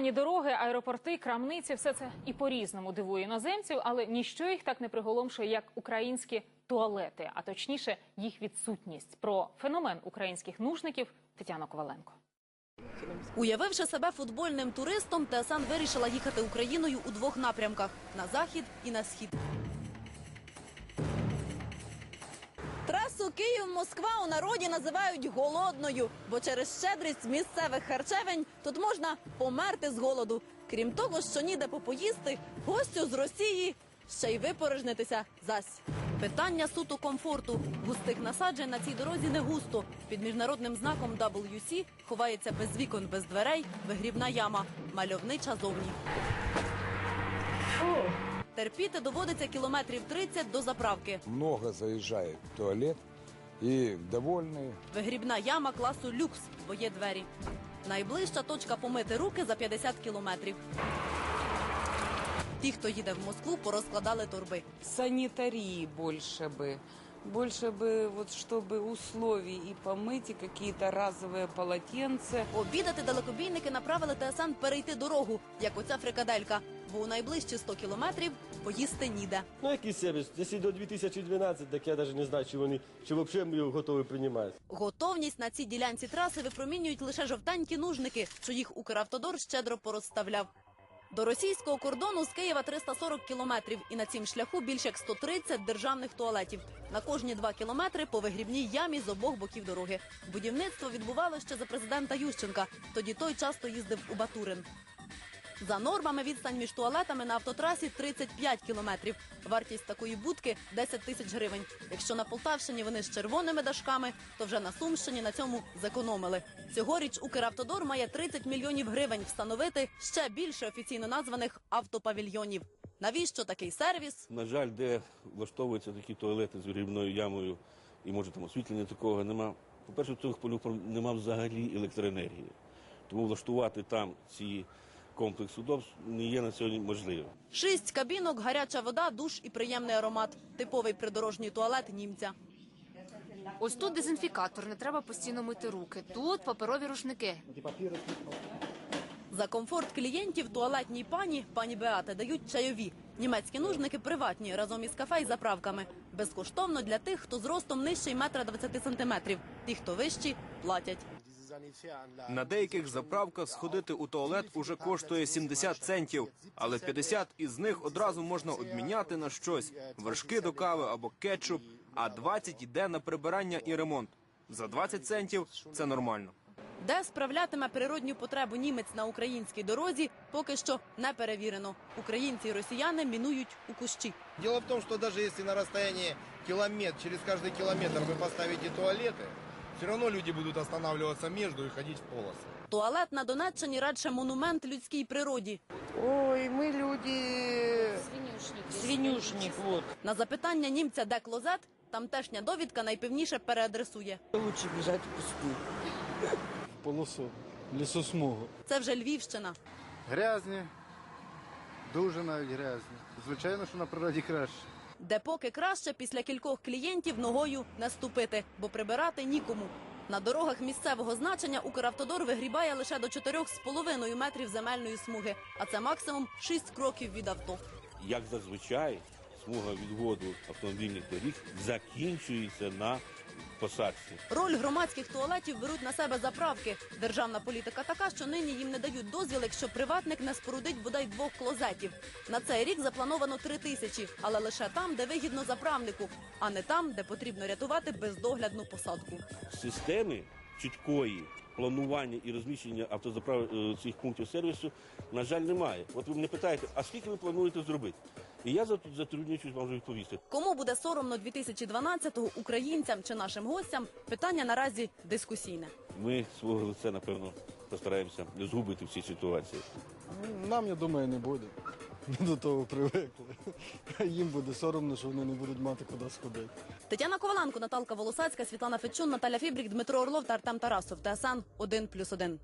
Погані дороги, аеропорти, крамниці все це і по-різному дивує іноземців, але ніщо їх так не приголомшує, як українські туалети, а точніше їх відсутність. Про феномен українських нужників Тетяна Коваленко. Уявивши себе футбольним туристом, ТСН вирішила їхати Україною у двох напрямках на захід і на схід. Трасу Київ-Москва у народі називають голодною, бо через щедрість місцевих харчевень тут можна померти з голоду. Крім того, що ніде попоїсти, гостю з Росії ще й випорожнитися зась. Питання суто комфорту. Густих насаджень на цій дорозі не густо. Під міжнародним знаком WC ховається без вікон, без дверей, вигрібна яма, мальовнича зовні. Терпіти доводиться кілометрів 30 до заправки. много заезжает в туалет и довольний Вигрібна яма класу люкс, бо є двері. Найближча точка помити руки за 50 кілометрів. Ті, хто їде в Москву, порозкладали торби. Санітарії больше бы. Больше бы, вот чтобы условий и помыть, и какие-то разовые полотенца. Обідати далекобійники направили ТСН перейти дорогу, як оця фрикаделька, бо у найближчі 100 кілометрів поїсти ніде. Ну, який сервіс? Якщо до 2012, так я навіть не знаю, чи вони чи взагалі його готові приймати. Готовність на цій ділянці траси випромінюють лише жовтенькі нужники, що їх Укравтодор щедро порозставляв. До російського кордону з Києва 340 кілометрів, і на цім шляху більше як 130 державних туалетів. На кожні два кілометри по вигрібній ямі з обох боків дороги. Будівництво відбувалося ще за президента Ющенка. Тоді той часто їздив у Батурин. За нормами відстань між туалетами на автотрасі 35 кілометрів. Вартість такої будки 10 тисяч гривень. Якщо на Полтавщині вони з червоними дашками, то вже на Сумщині на цьому зекономили. Цьогоріч Укравтодор має 30 мільйонів гривень встановити ще більше офіційно названих автопавільйонів. Навіщо такий сервіс? На жаль, де влаштовуються такі туалети з вигрібною ямою, і може там освітлення такого нема. По-перше, в цих полюпрам нема взагалі електроенергії. Тому влаштувати там ці комплекс удобств не є на сьогодні можливим. Шість кабінок, гаряча вода, душ і приємний аромат. Типовий придорожній туалет німця. Ось тут дезінфікатор, не треба постійно мити руки. Тут паперові рушники. За комфорт клієнтів туалетній пані, пані Беате, дають чайові. Німецькі нужники приватні, разом із кафе і заправками. Безкоштовно для тих, хто зростом нижчий метра 20 сантиметрів. Ті, хто вищі, платять. На деяких заправках сходити у туалет уже коштує 70 центів, але 50 із них одразу можна обміняти на щось: вершки до кави або кетчуп, а 20 йде на прибирання і ремонт. За 20 центів це нормально. Де справлятиме природню потребу німець на українській дорозі, поки що не перевірено. Українці і росіяни мінують у кущі. Дело в том, что даже если на расстоянии километр, через каждый километр вы поставите туалеты, все равно люди будут останавливаться между и ходить в полосы. Туалет на Донеччині радше монумент людській природі. Ой, мы люди... Свинюшник, вот. На запитання німця, де клозет, тамтешня довідка найпевніше переадресує. Лучше бежать в пустыню. полосу лісосмугу. Це вже Львівщина. Грязні, дуже навіть грязні. Звичайно, що на природі краще. де поки краще після кількох клієнтів ногою не ступити, бо прибирати нікому. На дорогах місцевого значення Укравтодор вигрібає лише до 4,5 метрів земельної смуги, а це максимум 6 кроків від авто. Як зазвичай, смуга відводу автомобільних доріг закінчується на посадці. Роль громадських туалетів беруть на себе заправки. Державна політика така, що нині їм не дають дозвіл, якщо приватник не спорудить бодай двох клозетів. На цей рік заплановано три тисячі, але лише там, де вигідно заправнику, а не там, де потрібно рятувати бездоглядну посадку. Системи чіткої планування і розміщення автозаправ е, цих пунктів сервісу, на жаль, немає. От ви мене питаєте, а скільки ви плануєте зробити? І я зат- затруднююсь вам вже відповісти. Кому буде соромно 2012-го українцям чи нашим гостям? Питання наразі дискусійне. Ми свого лиця, напевно, постараємося не згубити в цій ситуації. Нам, я думаю, не буде. Ми до того привикли. Їм буде соромно, що вони не будуть мати куди сходити. Тетяна Коваленко, Наталка Волосацька, Світлана Фечун, Наталя Фібрік, Дмитро Орлов та Артем Тарасов. ТСН 1+,1.